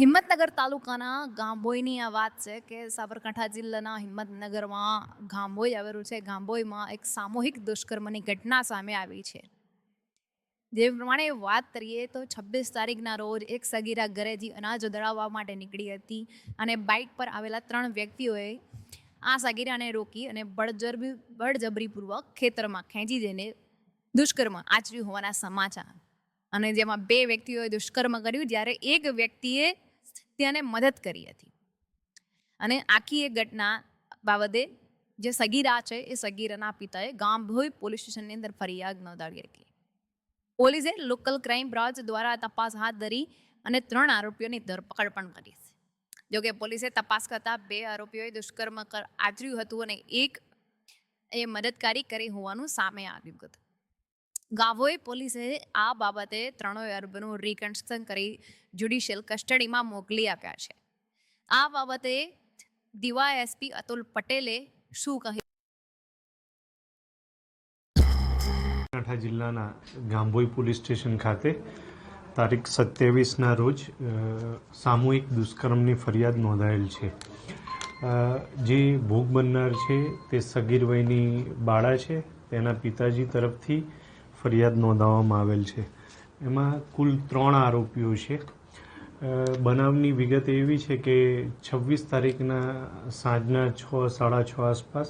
હિંમતનગર તાલુકાના ગાંભોઈની આ વાત છે કે સાબરકાંઠા જિલ્લાના હિંમતનગરમાં ગાંભોઈ આવેલું છે. ગાંભોઈમાં એક સામૂહિક દુષ્કર્મની ઘટના સામે આવી છે. જે પ્રમાણે વાત કરીએ તો છવ્વીસ તારીખના રોજ એક સગીરા ઘરેથી અનાજ દળાવવા માટે નીકળી હતી અને બાઇક પર આવેલા ત્રણ વ્યક્તિઓએ આ સગીરાને રોકી અને બળજરબી બળજબરીપૂર્વક ખેતરમાં ખેંચી જઈને દુષ્કર્મ આચર્યું હોવાના સમાચાર. અને જેમાં બે વ્યક્તિઓએ દુષ્કર્મ કર્યું. જ્યારે એક વ્યક્તિએ તેને મદદ કરી હતી. અને આખી એ ઘટના બાબતે જે સગીરા છે એ સગીરાના પિતાએ ગામભોઈ પોલીસ સ્ટેશનની અંદર ફરિયાદ નોંધાવી હતી. પોલીસે લોકલ ક્રાઇમ બ્રાન્ચ દ્વારા તપાસ હાથ ધરી અને ત્રણ આરોપીઓની ધરપકડ પણ કરી છે. જોકે પોલીસે તપાસ કરતા બે આરોપીઓએ દુષ્કર્મ કર આચર્યું હતું અને એક એ મદદકારી કરી હોવાનું સામે આવ્યું હતું. ગાવોએ પોલીસે આ બાબતે ત્રણેય અરબનું રિકન્સ્ટ્રક્શન કરી જ્યુડિશિયલ કસ્ટડીમાં મોકલી આપ્યા છે. આ બાબતે દીવા એસપી અતુલ પટેલે શું કહ્યું? બનાસકાંઠા જિલ્લાના ગાંભોઈ પોલીસ સ્ટેશન ખાતે તારીખ સત્યાવીસના રોજ સામૂહિક દુષ્કર્મની ફરિયાદ નોંધાયેલ છે. જે ભોગ બનનાર છે તે સગીર વયની બાળા છે. તેના પિતાજી તરફથી ફરિયાદ નોંધાવવામાં આવેલ છે. એમાં કુલ ત્રણ આરોપીઓ છે. બનાવની વિગત એવી છે કે છવ્વીસ તારીખના સાંજના છ, સાડા છ આસપાસ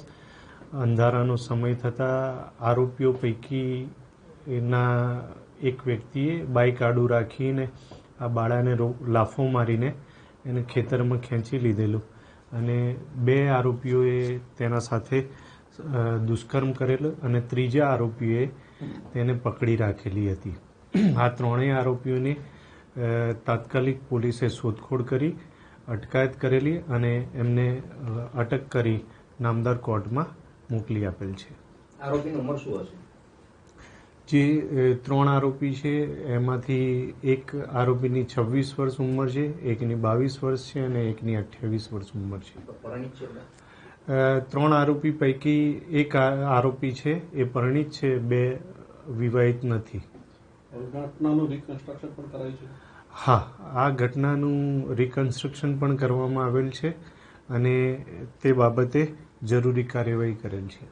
અંધારાનો સમય થતાં આરોપીઓ પૈકી એના એક વ્યક્તિએ બાઇક આડું રાખીને આ બાળાને લાફો મારીને એને ખેતરમાં ખેંચી લીધેલું. અને બે આરોપીઓએ તેના સાથે દુષ્કર્મ કરેલું અને ત્રીજા આરોપીએ તેને પકડી રાખેલી હતી. આ ત્રણેય આરોપીઓને તાત્કાલિક પોલીસે શોધખોળ કરી અટકાયત કરેલી અને એમને અટક કરી નામદાર કોર્ટમાં મોકલી આપેલ છે. આરોપીની ઉંમર શું હશે? જે ત્રણ આરોપી છે એમાંથી એક આરોપીની છવ્વીસ વર્ષ ઉંમર છે એકની બાવીસ વર્ષ છે અને એકની અઠ્યાવીસ વર્ષ ઉંમર છે. ત્રણ આરોપી પૈકી એક આરોપી છે એ પરિણીત છે બે વિવાહિત નથી. ઘટનાનું રિકન્સ્ટ્રક્શન પણ કરાય છે? હા આ ઘટનાનું રિકન્સ્ટ્રક્શન પણ કરવામાં આવેલ છે અને તે બાબતે જરૂરી કાર્યવાહી કરેલ છે.